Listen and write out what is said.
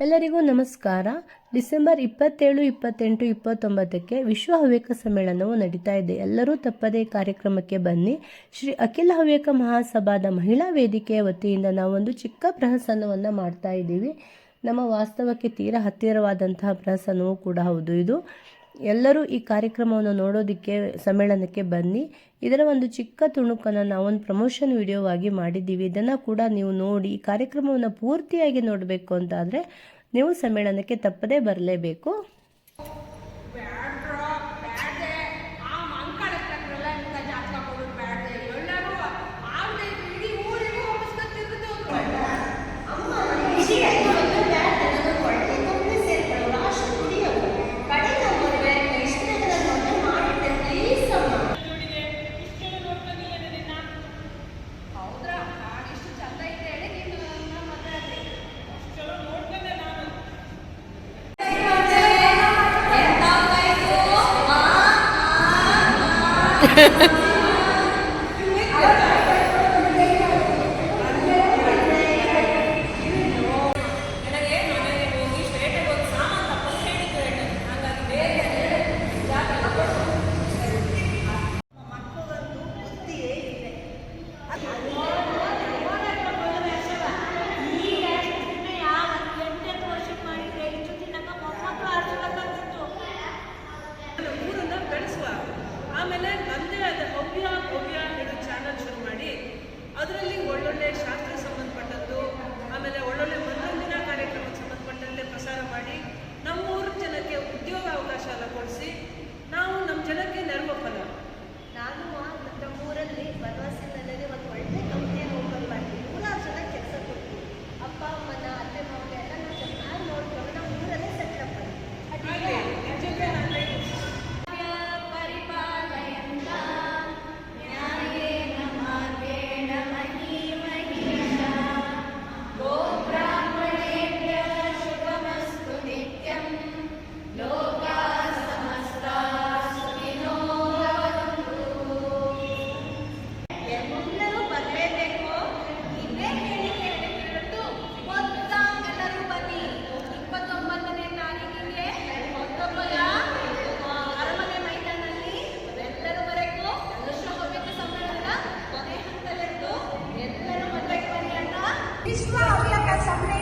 ಎಲ್ಲರಿಗೂ ನಮಸ್ಕಾರ. ಡಿಸೆಂಬರ್ ಇಪ್ಪತ್ತೇಳು, ಇಪ್ಪತ್ತೆಂಟು, ಇಪ್ಪತ್ತೊಂಬತ್ತಕ್ಕೆ ವಿಶ್ವ ಹವ್ಯಕ ಸಮ್ಮೇಳನವು ನಡೀತಾ ಇದೆ. ಎಲ್ಲರೂ ತಪ್ಪದೇ ಕಾರ್ಯಕ್ರಮಕ್ಕೆ ಬನ್ನಿ. ಶ್ರೀ ಅಖಿಲ ಹವ್ಯಕ ಮಹಾಸಭಾದ ಮಹಿಳಾ ವೇದಿಕೆಯ ವತಿಯಿಂದ ನಾವೊಂದು ಚಿಕ್ಕ ಪ್ರಹಸನವನ್ನು ಮಾಡ್ತಾ ಇದ್ದೀವಿ. ನಮ್ಮ ವಾಸ್ತವಕ್ಕೆ ತೀರಾ ಹತ್ತಿರವಾದಂತಹ ಪ್ರಹಸನವೂ ಕೂಡ ಹೌದು ಇದು. ಎಲ್ಲರೂ ಈ ಕಾರ್ಯಕ್ರಮವನ್ನು ನೋಡೋದಕ್ಕೆ, ಸಮ್ಮೇಳನಕ್ಕೆ ಬನ್ನಿ. ಇದರ ಒಂದು ಚಿಕ್ಕ ತುಣುಕನ್ನು ನಾವೊಂದು ಪ್ರಮೋಷನ್ ವಿಡಿಯೋವಾಗಿ ಮಾಡಿದ್ದೀವಿ. ಇದನ್ನು ಕೂಡ ನೀವು ನೋಡಿ, ಈ ಕಾರ್ಯಕ್ರಮವನ್ನು ಪೂರ್ತಿಯಾಗಿ ನೋಡಬೇಕು ಅಂತಾದರೆ, ನೀವು ಸಮ್ಮೇಳನಕ್ಕೆ ತಪ್ಪದೇ ಬರಲೇಬೇಕು. I don't know. Islam, we are